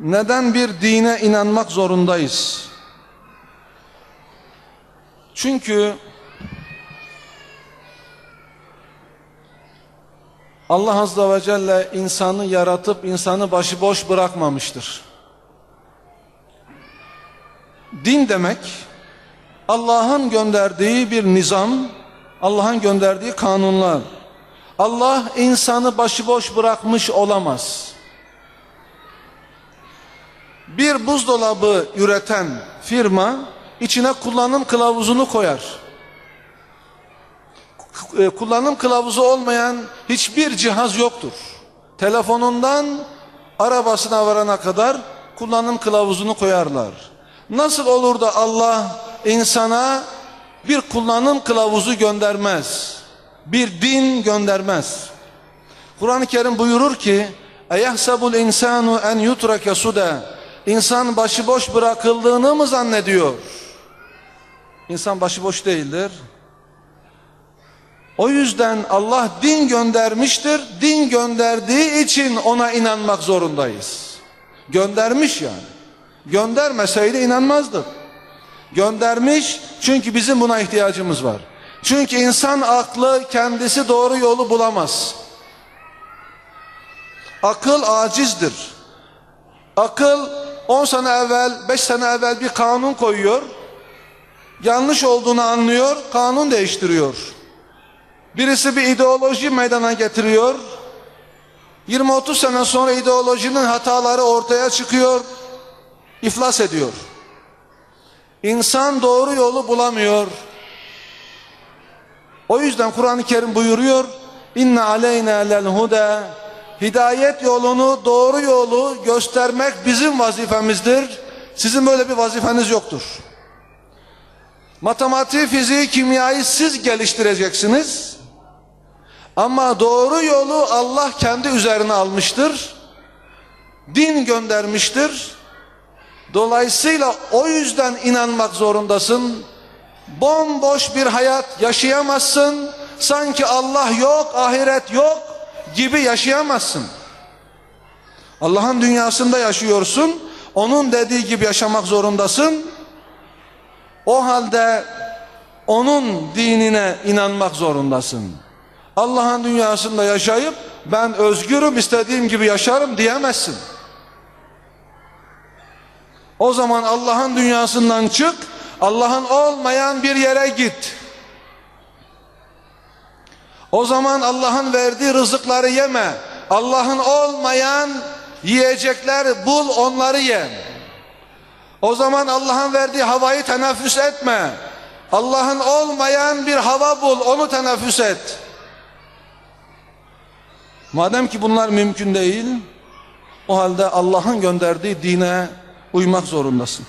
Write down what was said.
neden bir dine inanmak zorundayız? Çünkü Allah Azze ve Celle insanı yaratıp insanı başıboş bırakmamıştır. Din demek Allah'ın gönderdiği bir nizam, Allah'ın gönderdiği kanunlar. Allah insanı başıboş bırakmış olamaz. Bir buzdolabı üreten firma içine kullanım kılavuzunu koyar. E, Kullanım kılavuzu olmayan hiçbir cihaz yoktur. Telefonundan arabasına varana kadar kullanım kılavuzunu koyarlar. Nasıl olur da Allah insana bir kullanım kılavuzu göndermez? Bir din göndermez. Kur'an-ı Kerim buyurur ki: "Eyahsabul insanu en yutrake suda?" İnsan başıboş bırakıldığını mı zannediyor? İnsan başıboş değildir. O yüzden Allah din göndermiştir. Din gönderdiği için ona inanmak zorundayız. Göndermiş yani. Göndermeseydi inanmazdık. Göndermiş çünkü bizim buna ihtiyacımız var. Çünkü insan aklı kendisi doğru yolu bulamaz. Akıl acizdir. Akıl 10 sene evvel, 5 sene evvel bir kanun koyuyor. Yanlış olduğunu anlıyor, kanun değiştiriyor. Birisi bir ideoloji meydana getiriyor. 20-30 sene sonra ideolojinin hataları ortaya çıkıyor. iflas ediyor. İnsan doğru yolu bulamıyor. O yüzden Kur'an-ı Kerim buyuruyor. İnne aleyna lel huda. Hidayet yolunu, doğru yolu göstermek bizim vazifemizdir. Sizin böyle bir vazifeniz yoktur. Matematiği, fiziği, kimyayı siz geliştireceksiniz. Ama doğru yolu Allah kendi üzerine almıştır. Din göndermiştir. Dolayısıyla o yüzden inanmak zorundasın. Bomboş bir hayat yaşayamazsın. Sanki Allah yok, ahiret yok gibi yaşayamazsın. Allah'ın dünyasında yaşıyorsun. Onun dediği gibi yaşamak zorundasın. O halde onun dinine inanmak zorundasın. Allah'ın dünyasında yaşayıp ben özgürüm istediğim gibi yaşarım diyemezsin. O zaman Allah'ın dünyasından çık, Allah'ın olmayan bir yere git. O zaman Allah'ın verdiği rızıkları yeme. Allah'ın olmayan yiyecekler bul onları ye. O zaman Allah'ın verdiği havayı teneffüs etme. Allah'ın olmayan bir hava bul onu teneffüs et. Madem ki bunlar mümkün değil, o halde Allah'ın gönderdiği dine uymak zorundasın.